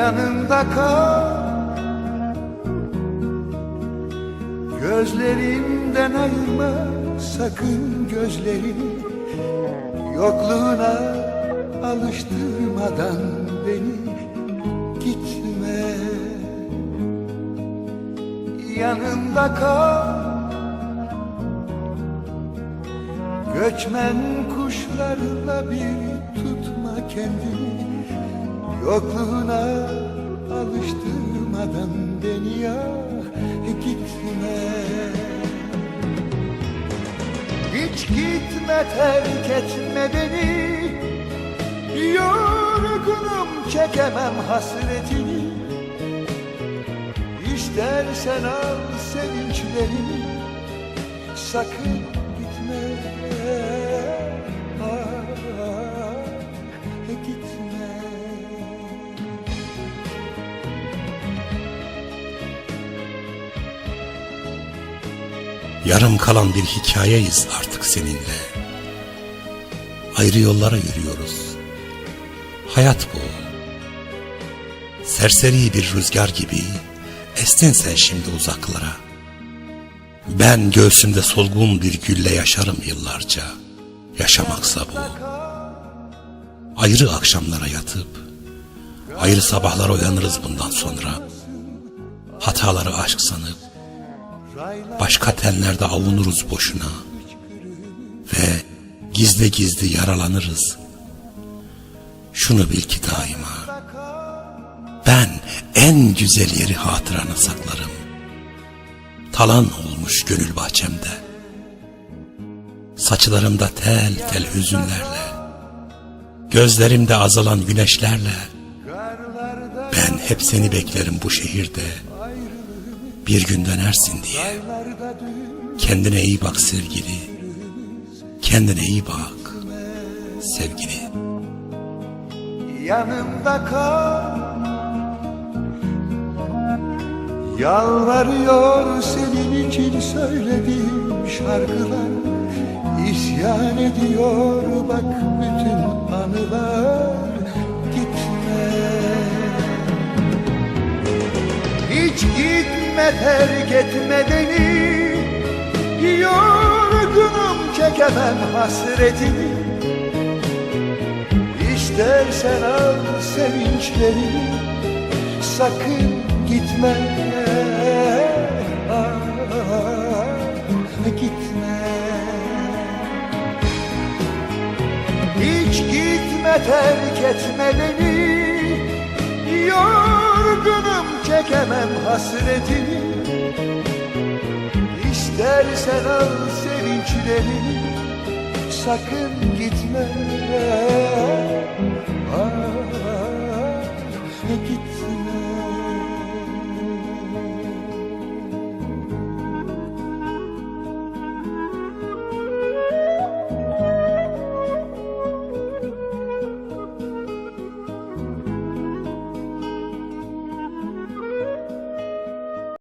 yanımda kal. Gözlerimden ayırma sakın gözlerini Yokluğuna alıştırmadan beni gitme. Yanımda kal. Göçmen kuşlarla bir tutma kendini Yokluğuna alıştırmadan beni ya gitme Hiç gitme terk etme beni. Yorgunum çekemem hasretini. İstersen al sevinçlerimi Sakın gitme Yarım kalan bir hikayeyiz artık seninle. Ayrı yollara yürüyoruz. Hayat bu. Serseri bir rüzgar gibi estin sen şimdi uzaklara. Ben göğsümde solgun bir gülle yaşarım yıllarca. Yaşamaksa bu. Ayrı akşamlara yatıp, ayrı sabahlara uyanırız bundan sonra. Hataları aşk sanıp, başka tenlerde avunuruz boşuna ve gizli gizli yaralanırız. Şunu bil ki daima ben en güzel yeri hatırana saklarım. Talan olmuş gönül bahçemde. Saçlarımda tel tel hüzünlerle, gözlerimde azalan güneşlerle ben hep seni beklerim bu şehirde. Bir gün dönersin diye. Kendine iyi bak sevgili. Kendine iyi bak sevgili. yanımda kal Yalvarıyor senin için söylediğim şarkılar İsyan ediyor bak bütün anılar Gitme Hiç gitme terk etme beni. Yorgunum çekemem hasretini İstersen al sevinçlerimi Sakın gitme. Ah, Gitme. Hiç gitme terk etme beni çekemem hasretini. İstersen al sevinçlerimi Sakın gitme. Ah, Gitme